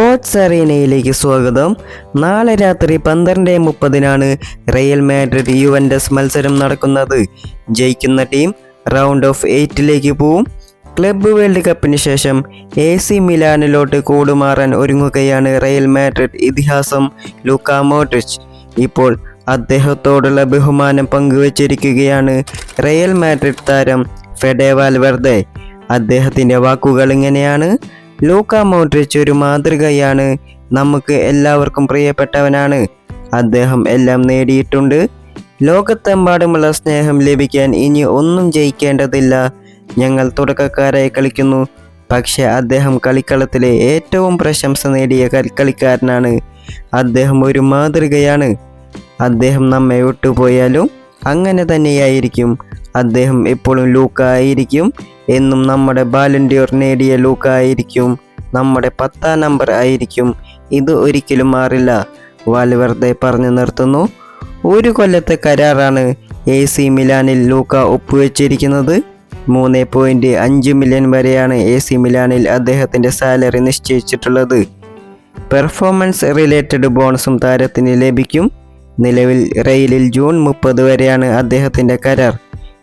Sports അറീനയിലേക്ക് സ്വാഗതം. നാളെ രാത്രി പന്ത്രണ്ട് മുപ്പതിനാണ് റയൽ മാഡ്രിഡ് യുവൻഡസ് മത്സരം നടക്കുന്നത്. ജയിക്കുന്ന ടീം റൗണ്ട് ഓഫ് എയ്റ്റിലേക്ക് പോവും. ക്ലബ്ബ് വേൾഡ് കപ്പിന് ശേഷം എ സി മിലാനിലോട്ട് കൂടുമാറാൻ ഒരുങ്ങുകയാണ് റയൽ മാഡ്രിഡ് ഇതിഹാസം ലൂക്ക മോഡ്രിച്ച്. ഇപ്പോൾ അദ്ദേഹത്തോടുള്ള ബഹുമാനം പങ്കുവച്ചിരിക്കുകയാണ് റയൽ മാഡ്രിഡ് താരം ഫെഡേവാൽ വെർദെ അദ്ദേഹത്തിന്റെ വാക്കുകൾ ഇങ്ങനെയാണ്. ലൂക്ക മോഡ്രിച്ച് ഒരു മാതൃകയാണ് നമുക്ക് എല്ലാവർക്കും പ്രിയപ്പെട്ടവനാണ്. അദ്ദേഹം എല്ലാം നേടിയിട്ടുണ്ട്. ലോകത്തെമ്പാടുമുള്ള സ്നേഹം ലഭിക്കാൻ ഇനി ഒന്നും ജയിക്കേണ്ടതില്ല. ഞങ്ങൾ തുടക്കക്കാരായി കളിക്കുന്നു. പക്ഷേ അദ്ദേഹം കളിക്കളത്തിലെ ഏറ്റവും പ്രശംസ നേടിയ കളിക്കാരനാണ്. അദ്ദേഹം ഒരു മാതൃകയാണ്. അദ്ദേഹം നമ്മെ വിട്ടുപോയാലും അങ്ങനെ തന്നെയായിരിക്കും. അദ്ദേഹം എപ്പോഴും ലൂക്ക ആയിരിക്കും എന്നും നമ്മുടെ ബാലൻഡിയോർ നേടിയ ലൂക്ക ആയിരിക്കും നമ്മുടെ പത്താം നമ്പർ ആയിരിക്കും. ഇത് ഒരിക്കലും മാറില്ല. വാൽവെർദെ പറഞ്ഞു നിർത്തുന്നു. ഒരു കൊല്ലത്തെ കരാറാണ് എ സി മിലാനിൽ ലൂക്ക ഒപ്പുവെച്ചിരിക്കുന്നത്. മൂന്ന് പോയിന്റ് അഞ്ച് മില്യൺ വരെയാണ് എ സി മിലാനിൽ അദ്ദേഹത്തിന്റെ സാലറി നിശ്ചയിച്ചിട്ടുള്ളത്. പെർഫോമൻസ് റിലേറ്റഡ് ബോണസും താരത്തിന് ലഭിക്കും. നിലവിൽ റെയിലിൽ ജൂൺ മുപ്പത് വരെയാണ് അദ്ദേഹത്തിന്റെ കരാർ.